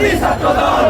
Marisa Todón.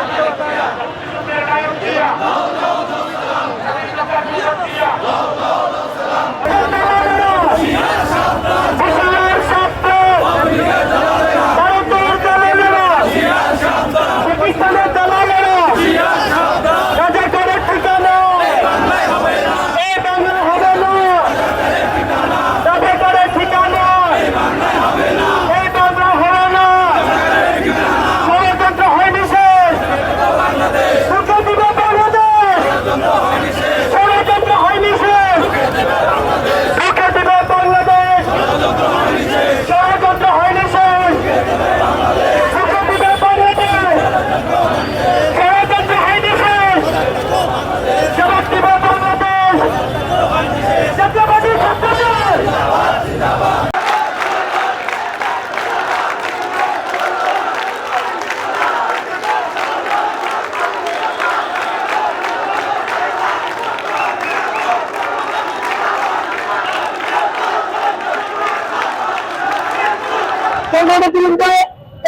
সংগঠনবৃন্দ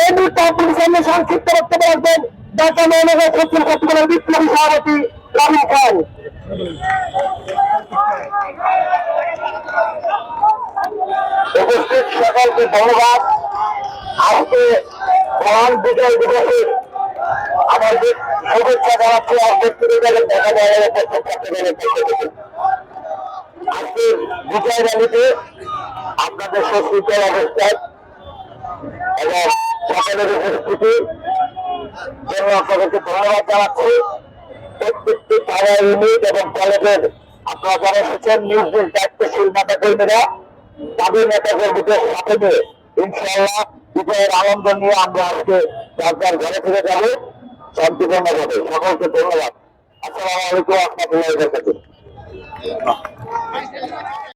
এই মুহূর্তে আপনাদের সামনে সংক্ষিপ্ত বক্তব্য রাখবেন। ঢাকা মহানগর সচিব সচিবালয়ের বিপ্লবী সভাপতি রাহুল খান। উপস্থিত সকলকে ধন্যবাদ। আজকে মহান বিজয় দিবসের আমাদের শুভেচ্ছা জানাচ্ছি। আর ব্যক্তিদের দেখা যায় আজকের বিজয় র্যালিতে আপনাদের সুশৃঙ্খল অবস্থায় এবং সকলের উপস্থিতি জন্য আপনাদেরকে ধন্যবাদ জানাচ্ছি। প্রত্যেকটি পাড়া ইউনিট এবং কলেজের আপনারা যারা এসেছেন নিউজের দায়িত্বশীল নেতা কর্মীরা তাদের নেতা কর্মীদের সাথে নিয়ে ইনশাআল্লাহ বিজয়ের আনন্দ নিয়ে আমরা আজকে যার যার ঘরে ফিরে যাব। শান্তিপূর্ণভাবে। সকলকে ধন্যবাদ। আসসালামু আলাইকুম রহমতুল্লাহ